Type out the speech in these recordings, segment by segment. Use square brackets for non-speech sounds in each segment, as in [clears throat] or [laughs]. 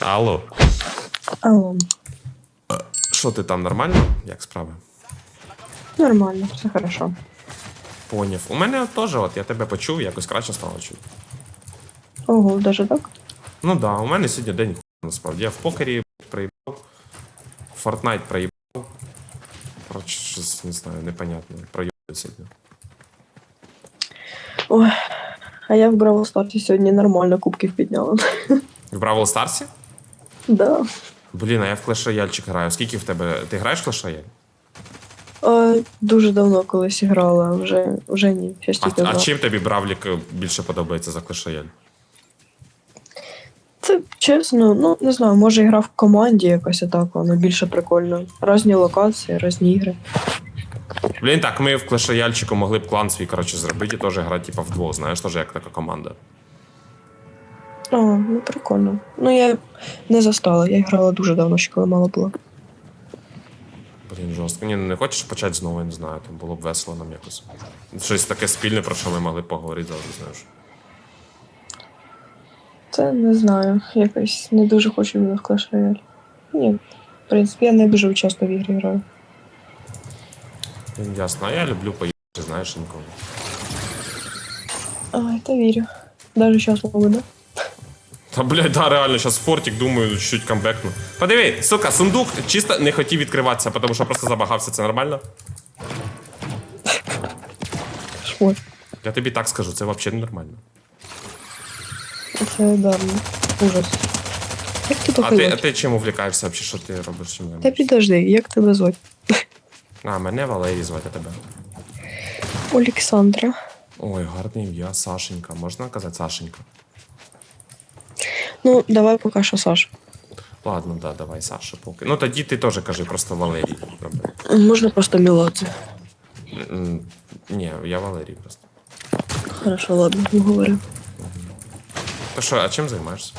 Алло. Алло, Що ти там нормально? Як справи? нормально, все хорошо. Поняв. У мене теж, от я тебе почув, якось краще стало чути. Ого, даже так? Ну да, у мене сьогодні день хуй, насправді. Я в покері проїбав. Fortnite проїбав. Коротше, щось не знаю, непонятно. Проїбав сьогодні. Ой, а я в Бравл Старсі сьогодні нормально кубків підняла. В Бравл Старсі? Да. Блін, а я в Clash Royale граю. Скільки в тебе. Ти граєш в Clash Royale? А, дуже давно колись грала, вже, вже ні. Ще А, тільки а грала. чим тобі Бравлік е, більше подобається за Clash Royale? Це чесно, ну не знаю, може гра в команді якось атака, воно більше прикольно. Разні локації, різні ігри. Блін, так, ми в Clash Royale могли б клан свій, коротше, зробити і теж грати, типа, вдвох, знаєш, теж як така команда. А, ну прикольно. Ну я не застала, я грала дуже давно, ще коли мало було. Блін, жорстко. Ні, ну не хочеш почати знову, я не знаю, там було б весело нам якось. Щось таке спільне, про що ми могли поговорити завжди, знаєш. Це не знаю, якось не дуже хочу в Clash Royale. Ні, в принципі, я не дуже часто в ігри граю. Блін, ясно, а я люблю поїхати, знаєш, інколи. Ай, та вірю. Даже зараз можу, да? Та, блядь, да, реально, зараз фортик, думаю, чуть камбекну. Подиви, сука, сундук чисто не хотів відкриватися, тому що просто забагався, це нормально? Шмот. Я тобі так скажу, це взагалі не нормально. Це дарно. Ужас. Як тебе А ти, а ти чим увлікаєшся взагалі, що ти робиш? Чим Та займаєшся? підожди, як тебе звати? А, мене Валерій звати а тебе. Олександра. Ой, гарне ім'я, Сашенька. Можна казати Сашенька? Ну, давай поки що Саша. Ладно, да, давай, Саша, поки. Ну тоді ти теж кажи просто Валерій. Можна просто Міладзе. М, Ні, я Валерій просто. Хорошо, ладно, не говорю. То що, а чим займаєшся?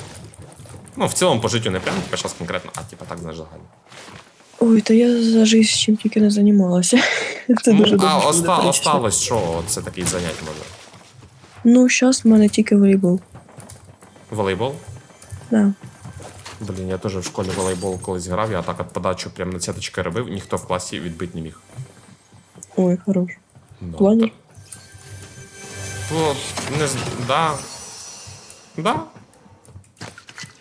Ну, в цілому по життю не прям, типа зараз конкретно, а типа так знаєш загально. Ой, та я за життя чим тільки не займалася. [laughs] Це дуже Ну, добре. а оста, осталось, що це такий занять може? Ну, зараз в мене тільки волейбол. Волейбол? Да. Блін, я теж в школі волейбол колись грав, я так от подачу прям на цяточки робив, ніхто в класі відбити не міг. Ой, хорош. Да. Планер? Ну, не з... да. Да,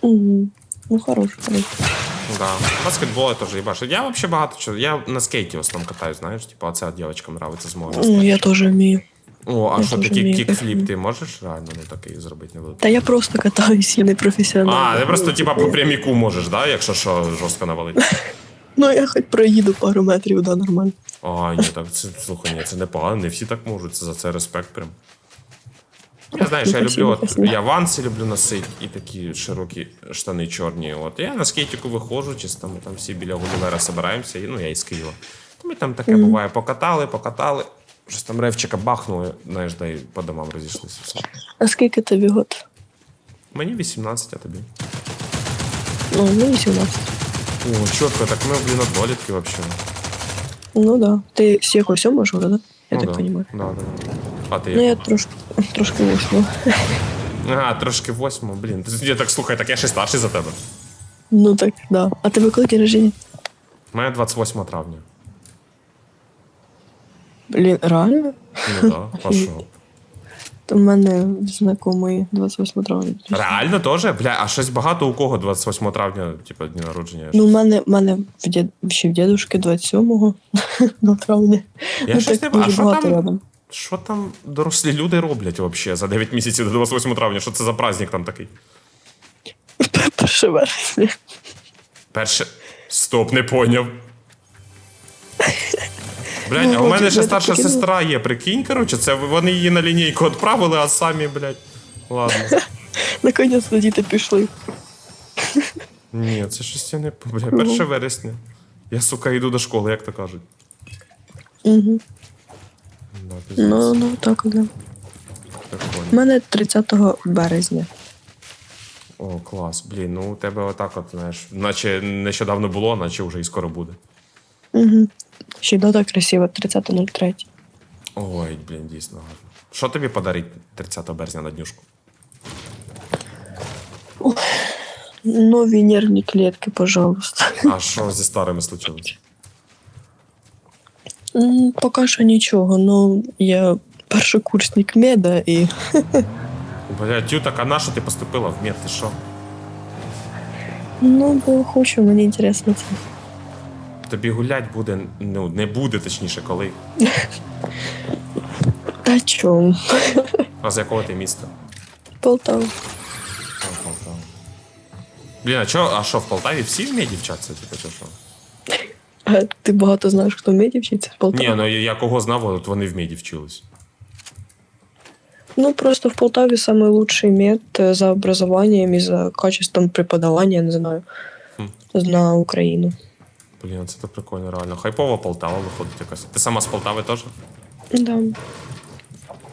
Угу. Ну, хорош, хорош. да. Баскетбол я теж їбаш. Я вообще багато чого. Я на скейті в основному катаюсь, знаєш, типу, а це дівчатам нравиться з мого Ну, я теж вмію. О, а я що такі кікфліп ти можеш реально ну такий зробити невеликий? Та я просто катаюсь, я не професіонал. А, ти просто типа по пряміку можеш, да, якщо що жорстко навалити. [laughs] Ну, я хоч проїду пару метрів, да, нормально. А, ні, так це слухай, ні, це не погано, не всі так можуть. Це за це респект прям. Я знаєш, я люблю, от, я ванси люблю носити і такі широкі штани чорні. От я на скейтику виходжу, чисто ми там всі біля Гулівера збираємося, і, ну я із Києва. Ми там таке буває, покатали, покатали. Щось там ревчика бахнули, знаєш, да і по домам розійшлися. Все. А скільки тобі год? Мені 18, а тобі. Ну, мені 18. О, чітко, так ми, блін, однолітки взагалі. Ну да. Ти з якого сьомого ж года, да? Я ну, так да. розумію. Да, да, да. А ти Ну, я як? трошки, трошки восьмого. А, трошки восьму, блін. Ти- Я так слухай, так я ще старший за тебе. Ну так, да. А тебе коли день рождения? У мене 28 травня. Блін, реально? Ну да, а що? [laughs] В мене знайомий 28 травня. Реально теж? Бля, а щось багато у кого 28 травня, типу, дні народження. Ну, в мене, в мене в дід, ще в дідушки 27-го [laughs] на травні. Я ну, щось так не- а що там? рядом. Що там дорослі люди роблять взагалі за 9 місяців до 28 травня? Що це за праздник там такий? Перше вересня. Перше. Стоп, не поняв. Блядь, Ну, а у мене ще старша таки сестра є, прикинь, коротше, це вони її на лінійку відправили, а самі, блядь. Ладно. [laughs] Наконець-то діти пішли. Ні, це щось я не бля, 1 вересня. Я, сука, йду до школи, як то кажуть. Угу. Ну, ну так, да. У мене 30 березня. О, клас. Блін, ну у тебе отак, от, знаєш, наче нещодавно було, наче вже і скоро буде. Угу. Ще й дата красива, 30.03. Ой, блін, дійсно гарно. Що тобі подарить 30 березня на днюшку? Нові нервні клітки, пожалуйста. А що зі старими случилось? М, Поки що нічого, ну я першокурсник меда і [laughs] Бля, тю, так а на що ти поступила в мед? Ти що? ну бо хочу, мені інтересно це. Тобі гулять буде, ну, не буде, точніше, коли. [laughs] Та чому? А з якого ти міста? Полтава. А, Полтава. Блін, а чо, а що, в Полтаві всі вміють дівчатися, типу, чи що? А ти багато знаєш, хто в меді вчиться в Полтаві? Ні, ну я я кого знав, от вони в меді вчились. Ну, просто в Полтаве самый лучший мед э, за образованием и за качеством преподавания, не знаю, Хм. на Украину. Блін, це так прикольно, реально. Хайпова Полтава виходить якась. Ти сама з Полтави теж? Да.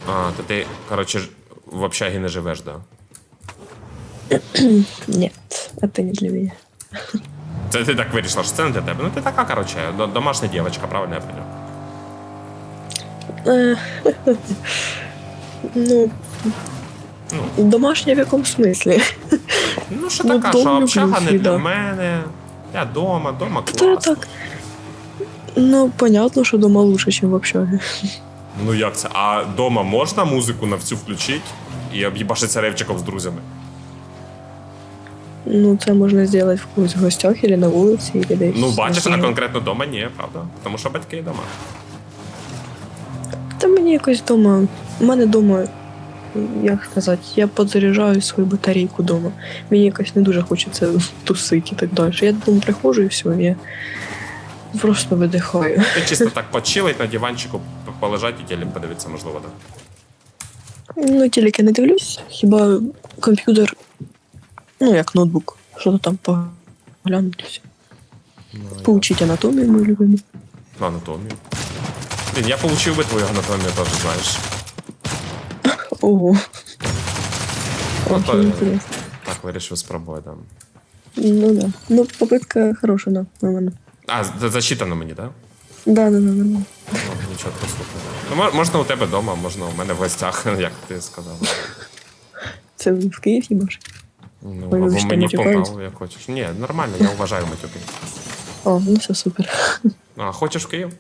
А, то ти, коротше, ж- в общагі не живеш, да? [clears throat] Нет, это не для меня. Це ти так вирішила, що це не для тебе. Ну ти така, коротше, до- домашня дівчинка, правильно я поняв? Э, [laughs] Ну, домашняя в каком смысле? Ну, що Ну, така, дом що люблю общага не всі, для да. мене. Я дома, дома класно. так? Ну, понятно, что дома лучше, чем в общаге. Ну як це? А дома можна музику на всю включити і об'їбашиться ревчиком з друзями? Ну, це можна сделать в когось в гостях или на вулиці, или десь. Ну, бачиш, а конкретно дома ні, правда? Тому що батьки дома. Та мені якось дома. У мене дома, як сказати, я подзаряджаю свою батарейку дома. Мені якось не дуже хочеться тусити і так далі. Я додому приходжу і все, я просто видихаю. Ти чисто так почилить на диванчику, полежать і телек подивитися, можливо, так. Ну, телеки не дивлюсь, хіба комп'ютер, ну як ноутбук, що то там поглянути все. Ну, Поучить анатомію мою любиму. Анатомію. Блін, я получив би твою анатомію теж, знаєш. Ого. Очень интересно. Так, вирішив спробувати. Да. Ну да. Ну, попытка хорошая, да, нормально. А, за- зачитано мені, так? Да, да, да, нормально. Ну, нічого послухаю. Ну, мо- можна у тебе вдома, можна у мене в гостях, [laughs] як ти сказав. Це в Київ їбаш? Ну, Ой, або мені в. Полтаву, як хочеш. Ні, нормально, я вважаю матюки. О, ну все супер. А, хочеш в Київ?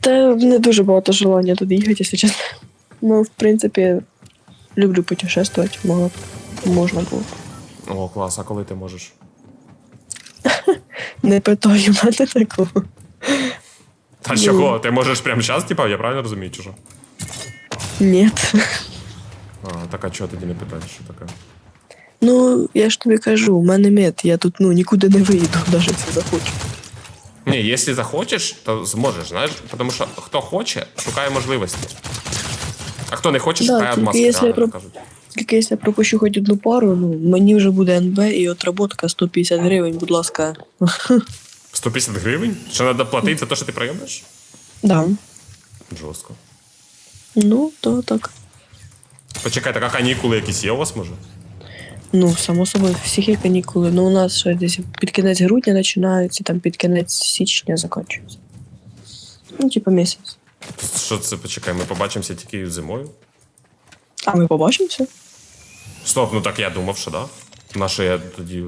Та не дуже багато желання туди їхати, якщо чесно. Ну, в принципі, люблю путешествувати, мало б можна було. О, клас, а коли ти можеш? [laughs] Не питаю в мене такого. Та чого? Ти можеш прямо зараз, типа, я правильно розумію, чи що? Ні. А, так а чого тоді не питаєш, що таке? Ну, я ж тобі кажу, у мене мед, я тут ну нікуди не вийду, [laughs] навіть якщо захочу. Ні, якщо захочеш, то зможеш, знаєш, тому що хто хоче, шукає можливості. А хто не хоче, Да, шукає тільки якщо я так про- кажуть. Тільки якщо я пропущу хоч одну пару, ну мені вже буде НБ і отработка 150 гривень, будь ласка. [laughs] 150 гривень? Що треба платити за те, що ти прийомиш? Да. Жорстко. Ну, то так. Почекай, так а канікули якісь є у вас, може? Ну, само собою, всіх є канікули. Ну, у нас ще десь під кінець грудня починаються, там під кінець січня закінчуються. Ну, типа місяць. Що це, почекай, ми побачимося тільки зимою? А ми побачимося? Стоп, ну так я думав, що да. На що я тоді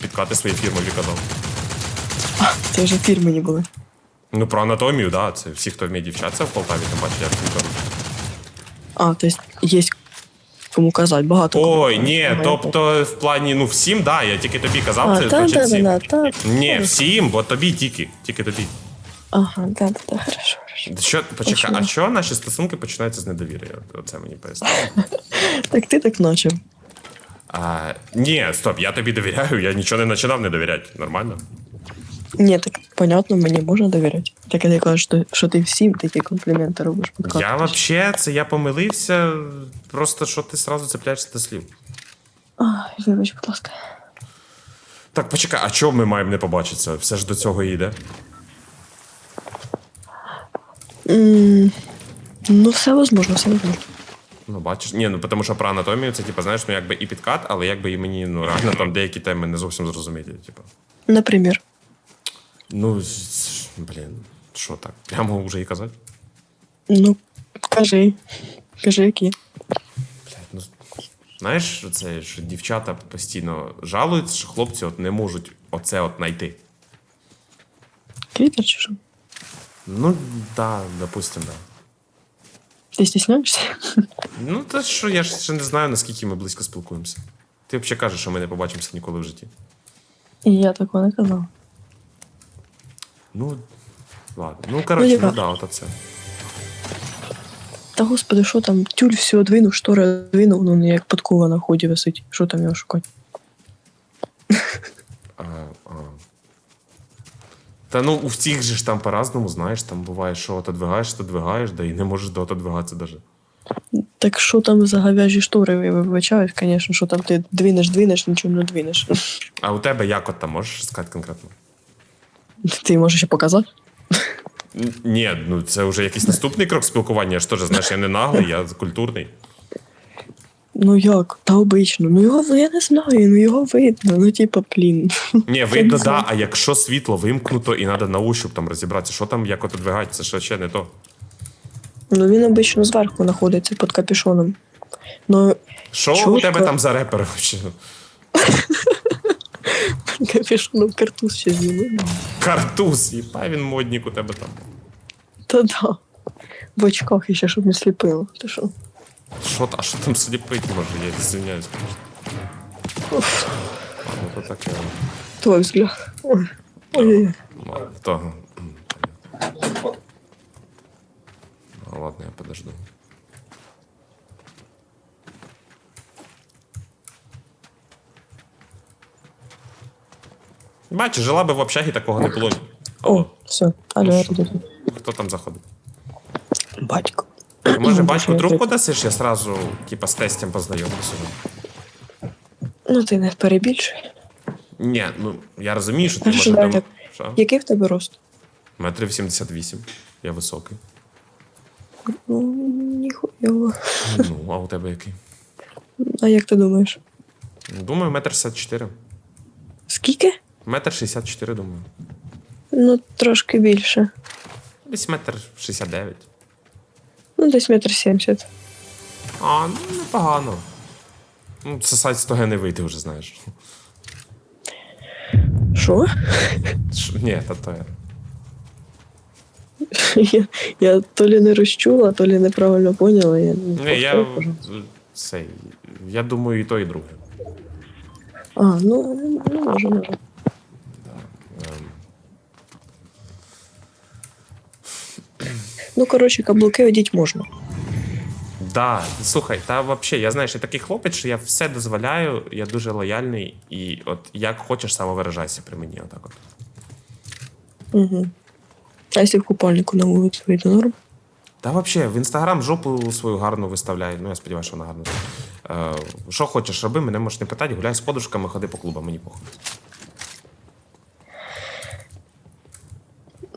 підкати свої фірмові казав. Це вже фірми не були. Ну, про анатомію, да, це всі, хто вміє дівчатися в Полтаві, там бачать, як кажуть. А, то есть є кому казати, багато. кому Ой, казати. ні, Ага, тобто в плані, ну всім, да, я тільки тобі казав, А, це та, звучить да, да, всім. да, так. Ні, всім, бо тобі тільки, тільки тобі. Ага, да, да, да, хорошо, хорошо. Що, почекай, а що наші стосунки починаються з недовіри? Оце мені поясни. [laughs] Так ти так начав. А, ні, стоп, я тобі довіряю, я нічого не починав не довіряти. Нормально? Ні, так понятно, мені можна довіряти. Так я кажу, що, що ти всім такі компліменти робиш. подкатуєш. Я вообще, це я помилився, просто що ти сразу цепляєшся до слів. Ай, вибач, будь ласка. Так, почекай, а чого ми маємо не побачитися? Все ж до цього і йде. М, Ну, все возможно, все возможно. Ну, бачиш, ні, ну тому що про анатомію це, типу, знаєш, ну якби і підкат, але якби і мені ну реально там деякі теми не зовсім зрозумілі. Типу. Наприклад. Ну, з- блін, що так? Прямо вже і казати? Ну, кажи. Кажи, які. Блядь, ну, Знаєш, це ж дівчата постійно жалуються, що хлопці от не можуть оце от знайти. Клітер чи що? Ну, да, допустим, да. Ти стісняєшся? Ну, та що я ж ще не знаю, наскільки ми близько спілкуємося. Ти взагалі кажеш, що ми не побачимося ніколи в житті. І я такого не казала. Ну, ладно. Ну, коротше, Ну, ну, яка? да, от оце. Та господи, що там? Тюль все одвинув, штори одвинув, ну як подкова на ході висить. Що там його шукати? А, а. Та ну у всіх же ж там по-разному, знаєш, там буває, що отодвигаєш, отодвигаєш, да і не можеш до отодвигатися даже. Так що там за говяжі штори? Я вибачаюсь, звісно, що там ти двинеш, двинеш, нічого не двинеш. А у тебе як от там можеш сказати конкретно? Ти можеш ще показати? Ні, ну це вже якийсь наступний крок спілкування. Я ж теж, знаєш, я не наглий, я культурний. Ну як? Та обично. Ну його я не знаю, ну його видно. Ну, типа, блін. [laughs] Ні, видно, знаю. да, а якщо світло вимкнуто і треба на ощуп там розібратися, що там як це що ще не то. Ну він обично зверху знаходиться під капюшоном. Ну, Що у тебе там за репер? вообще? під [laughs] капюшоном картуз ще зніми. Картуз, їпа він модник у тебе там. Та да. В очках іще, щоб не сліпило. Ти що? Та- а що там сліпить може? Я звиняюсь, конечно. Уф, Ладно, то таке. твой взгляд. Ой. Ой-ой-ой. Ладно, то. А, Ладно, я подожду. Бачиш, жила би в общагі, такого не було. О, все. Алло, я. Хто там заходить? Батько. Може, Ну, батьку я трубку дасиш, я сразу, типа, з тестем познайомлюся. Ну ти не перебільшуй. Ні, ну я розумію, що ти Хорошо, може давай там. так. Що? Який в тебе рост? Метрів 78. Я високий. Ну, ніхуйово. Ну, а у тебе який? А як ти думаєш? Думаю, метр 64. Скільки? Метр 64, думаю. Ну, трошки більше. Десь метр 69. Ну, десь метр сімдесят. А, ну непогано. Ну, це сайт 100 г не вийти вже, знаєш. Що? Ш- Ні, та то я. Я, я то лі не розчула, то лі неправильно поняла. Я, не я. Цей, я думаю, і то, і друге. А, ну, ну може, може. Ну, коротше, каблуки одіть можна. Да, слухай, та взагалі, я знаєш, я такий хлопець, що я все дозволяю, я дуже лояльний, і от як хочеш, самовиражайся при мені. Отак от. Угу. А якщо в купальнику на вулицю вийде норм? Та взагалі, в інстаграм жопу свою гарну виставляє. Ну, я сподіваюся, що вона гарна. Е, що хочеш, роби, мене можеш не питати, гуляй з подружками, ходи по клубам, мені похуй.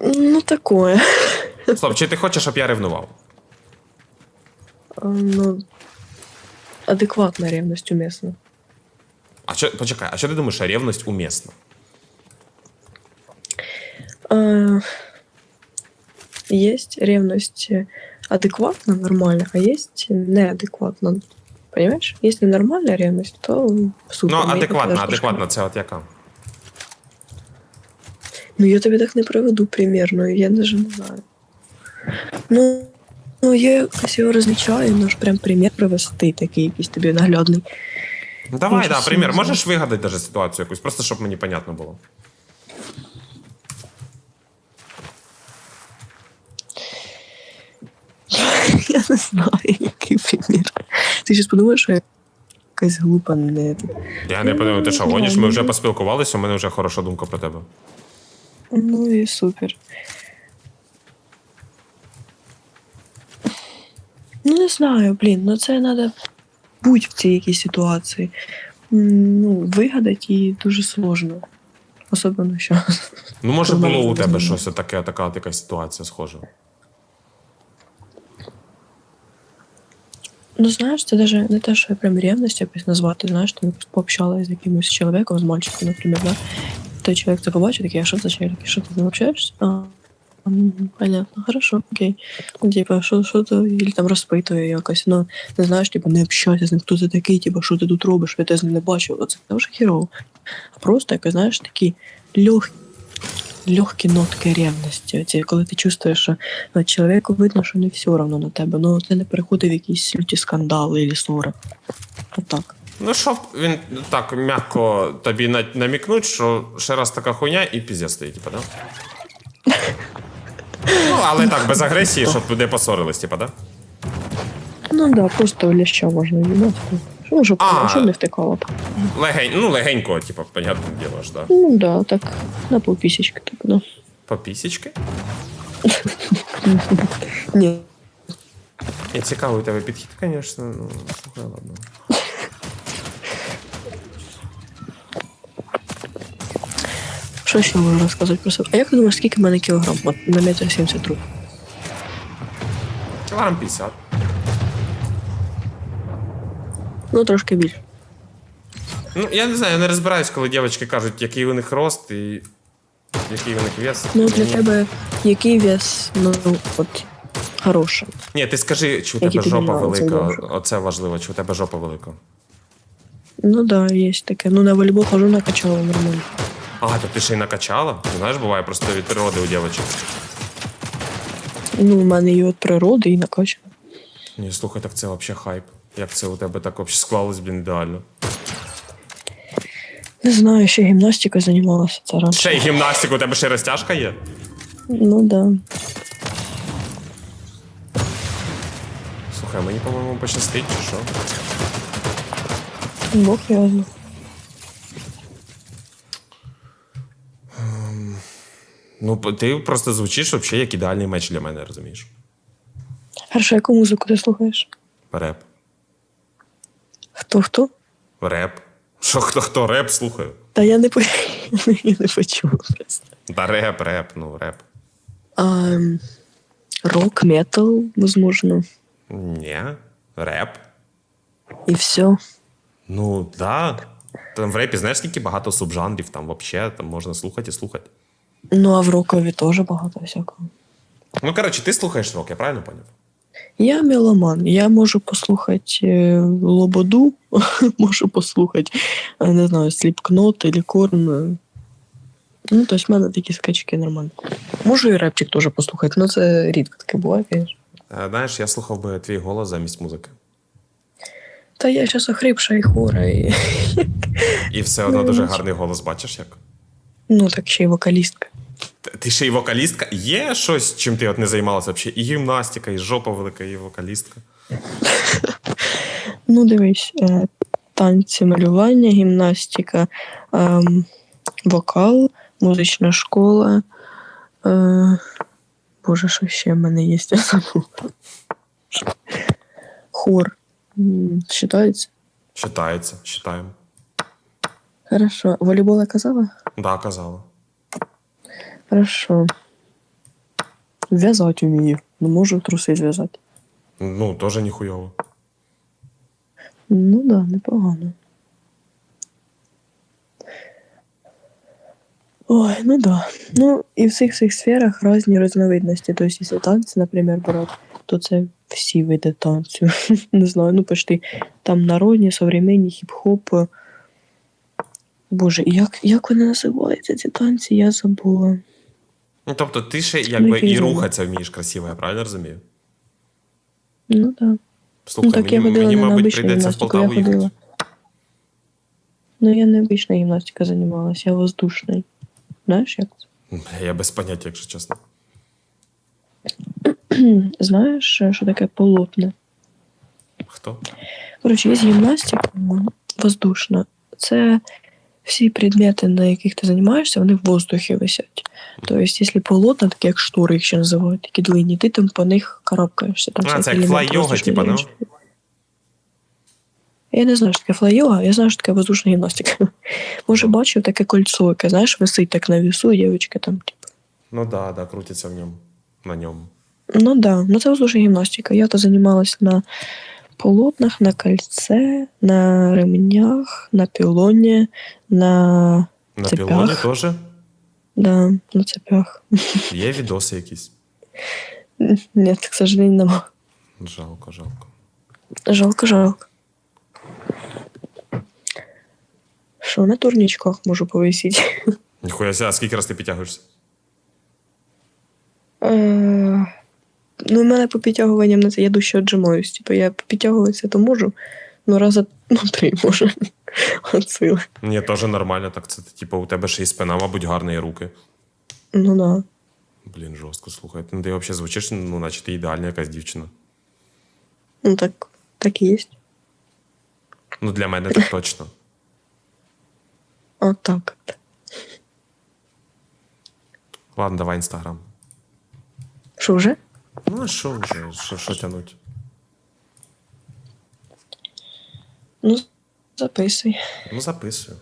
Ну, такое. Стоп, чи ти хочеш, щоб я ревнував? А, Ну, адекватна ревність умісна. А що, почекай, а що ти думаєш, що ревність умісна? А, есть ревность адекватно, нормально, а есть неадекватно. Понимаешь? Если нормальная ревность, то супер. Ну, мені адекватно, теж адекватно, це от яка? Ну, я тобі так не приведу примір, ну я даже не знаю. Ну, ну я якось його розлічаю, ну ж прям примір привести, такий якийсь тобі наглядний. Ну, давай, Ну, да, примір. Можеш вигадати даже ситуацію якусь, просто щоб мені понятно було. [laughs] Я не знаю, який примір. Ти щось подумаєш, що я якась глупа не. Я не подумав, ти що Ну, гониш, ми ну, вже ну. поспілкувалися, у мене вже хороша думка про тебе. Ну і супер. Ну, не знаю, блін, ну це треба бути в цій якійсь ситуації. Ну, вигадати її дуже сложно. Особливо що. Ну, може, було у тебе щось таке, така якась ситуація схожа. Ну, знаєш, це даже не те, що я прям ревність якось назвати, знаєш, там пообщалася з якимось чоловіком, з мальчиком, наприклад, да? Той чоловік це побачив, такий, а що за чоловік, що ти з ним общаєшся? Понятно, хорошо, окей. Ну, типа, що, що то, или там розпитує якось, ну, не знаєш, типа, не общайся з ним, хто ти такий, типа, що ти тут робиш, я тебе з ним не бачив, оце вже хірово. А просто, якось, знаєш, такі легкі, легкі нотки ревності, оці, коли ти чувствуєш, що ну, чоловіку видно, що не все одно на тебе, ну, це не переходить в якісь люті скандали або ссори. Отак. Ну, щоб він так м'яко тобі намікнуть, що ще раз така хуйня і піздя стоїть, типа, да? [laughs] Ну, але так, без агресії, щоб люди посорились, типа, да? Ну да, просто ляща можна їбати. Що може, А. що не втикала б? Легень, ну, легенько, типа, понятне діло ж, да. Ну да, так, на полпісічки, так, да. По пісічки? Ні. І цікавий у тебе підхід, звісно, ну, слухай, ладно. Що ще можу розказати про себе? А як ти думаєш, скільки в мене кілограм? От на метр 70 років. Кілограм 50. Ну, трошки більше. Ну, я не знаю, я не розбираюсь, коли дівчатки кажуть, який у них рост і який у них вес. Ну, для Мені- тебе який вес, ну, от, хороший. Ні, ти скажи, чи у тебе тобі жопа нравиться велика. Оце важливо, чи у тебе жопа велика. Ну да, є таке. Ну, на волейбол хожу накачала нормально. А, то ти ще й накачала? Ти знаєш, буває просто від природи у дівчат. Ну, у мене і від природи, і накачана. Ні, слухай, так це взагалі хайп. Як це у тебе так взагалі склалось, блін, ідеально. Не знаю, ще гімнастикою займалася це раніше. Ще й гімнастика, у тебе ще й розтяжка є? Ну да. Слухай, мені, по-моєму, пощастить, чи що? Бог його знає. Ну, ти просто звучиш взагалі як ідеальний меч для мене, розумієш? Хорошо, яку музику ти слухаєш? Реп. Хто хто? Реп. Що хто хто реп слухає? Та я не, по... [laughs] я не почула просто. Та реп, реп, ну реп. А, рок, метал, возможно. Ні. Реп. І все. Ну, да. Там в репі знаєш, скільки багато субжанрів, там взагалі там можна слухати і слухати. Ну, а в рокові теж багато всякого. Ну, коротше, ти слухаєш рок, я правильно поняв? Я меломан. Я можу послухати е, Лободу, [laughs] можу послухати, е, не знаю, Сліпкнот или Корн. е. Ну, тобто в мене такі скачки нормально. Можу і репчик теж послухати, але це рідко таке буває, звісно. Знаєш, я слухав би твій голос замість музики. Та я зараз охрипша і хора, і [laughs] І все одно дуже гарний голос, бачиш як? Ну так ще й вокалістка. Ти ще й вокалістка. Є щось, чим ти от не займалася взагалі? І гімнастика, і жопа велика, і вокалістка. Ну, дивись, е, танці, малювання, гімнастика, ем, вокал, музична школа. Е, Боже, що ще в мене є? Я забула. Хор. Считається? Читається, читаємо. Хорошо. Волейбол я казала? Да, казала. Хорошо. В'язати вмію. Ну, можу труси зв'язати. Ну, теж ніхуйово. Ну да, непогано. Ой, ну да. Ну, і в цих всіх сферах різні різновидності. Тобто, якщо танці, наприклад, брати, то це всі види танцю. [laughs] Не знаю, ну почти там народні, современні, хіп-хоп. Е. Боже, як, як вони називаються ці танці, я забула. Ну, тобто, ти ще якби і рухатися вмієш красиво, я правильно розумію? Ну так. Да. Слухай, ну так я мені, ходила мені не на мабуть, прийдеться в я Полтаву їхати. Ну, я не обична гімнастика займалася, я воздушний. Знаєш як це? Я без поняття, якщо чесно. [clears throat] Знаєш, що таке полотне? Хто? Коротше, є гімнастика воздушна. Це всі предмети, на яких ти займаєшся, вони в воздухі висять. Тобто, якщо полотна, такі як штори, їх ще називають, такі длинні, ти там по них карабкаєшся. Там А, це як флай-йога, типа, ну? Я не знаю, що таке флай-йога, я знаю, що таке воздушна гімнастика. [laughs] Може, бачив таке кольцо, яке, знаєш, висить так на вісу, і дівчатки там, типу. Ну да, да, крутиться в ньому. На ньому. Ну да, ну це воздушна гімнастика. Я то займалась на полотнах, на кольце, на ремнях, на пілоні, на На Цепях. пілоні теж? Да, на цепях. [laughs] Є відоси якісь. Нет, к сожалению, нема. Жалко, жалко. Жалко, жалко. Що, на турнічках можу повисіти? Ніхуя ся, а скільки раз ти підтягуєшся? Е, Ну, у мене по підтягуванням на це я дужче отжимаюсь. Типу, я підтягуватися то можу, ну раза ну, три може. [laughs] От сили. Ні, теж нормально, так це типу, у тебе ще і спина, мабуть, гарна, і руки. Ну да. Блін, жорстко, слухай. Ну, ти взагалі звучиш, ну, наче ти ідеальна якась дівчина. Ну так, так і є. Ну, для мене так точно. [laughs] От так. Ладно, давай інстаграм. Що вже? Ну, а що вже? Що, що тянуть? Ну, записуй. Ну, записую.